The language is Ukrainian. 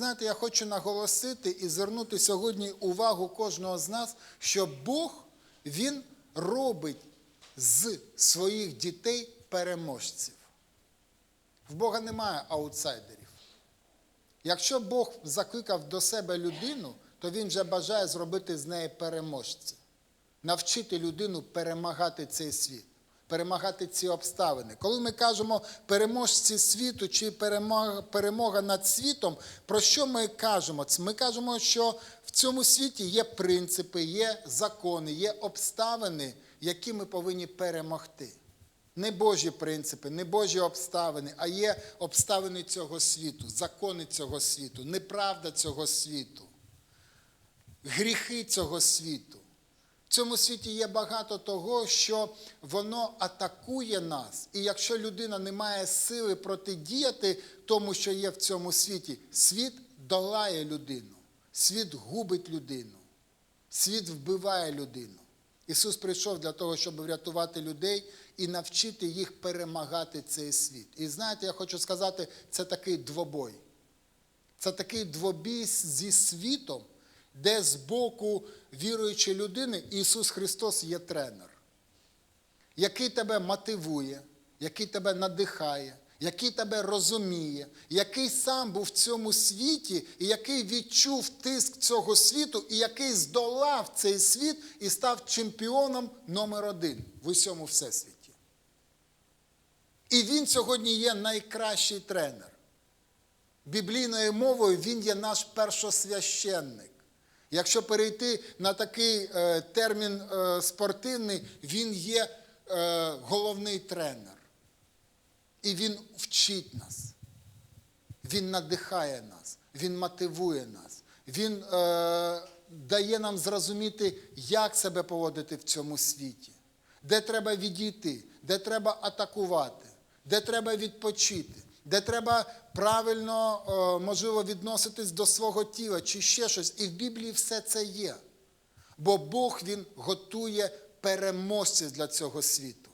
Знаєте, я хочу наголосити і звернути сьогодні увагу кожного з нас, що Бог Він робить з своїх дітей переможців. В Бога немає аутсайдерів. Якщо Бог закликав до себе людину, то Він вже бажає зробити з неї переможця, навчити людину перемагати цей світ, перемагати ці обставини. Коли ми кажемо переможці світу чи перемога, над світом, про що ми кажемо? Ми кажемо, що в цьому світі є принципи, є закони, є обставини, які ми повинні перемогти. Не Божі принципи, не Божі обставини, а є обставини цього світу, закони цього світу, неправда цього світу, гріхи цього світу. Цьому світі є багато того, що воно атакує нас. І якщо людина не має сили протидіяти тому, що є в цьому світі, світ долає людину, світ губить людину, світ вбиває людину. Ісус прийшов для того, щоб врятувати людей і навчити їх перемагати цей світ. І знаєте, я хочу сказати, це такий двобой. Це такий двобій зі світом, де з боку віруючої людини Ісус Христос є тренер, який тебе мотивує, який тебе надихає, який тебе розуміє, який сам був в цьому світі, і який відчув тиск цього світу, і який здолав цей світ і став чемпіоном номер один в усьому всесвіті. І він сьогодні є найкращий тренер. Біблійною мовою він є наш першосвященник. Якщо перейти на такий е, термін е, спортивний, він є е, головний тренер. І він вчить нас. Він надихає нас, він мотивує нас, він е, дає нам зрозуміти, як себе поводити в цьому світі, де треба відійти, де треба атакувати, де треба відпочити, де треба правильно, е, можливо, відноситись до свого тіла чи ще щось. І в Біблії все це є. Бо Бог Він готує переможців для цього світу.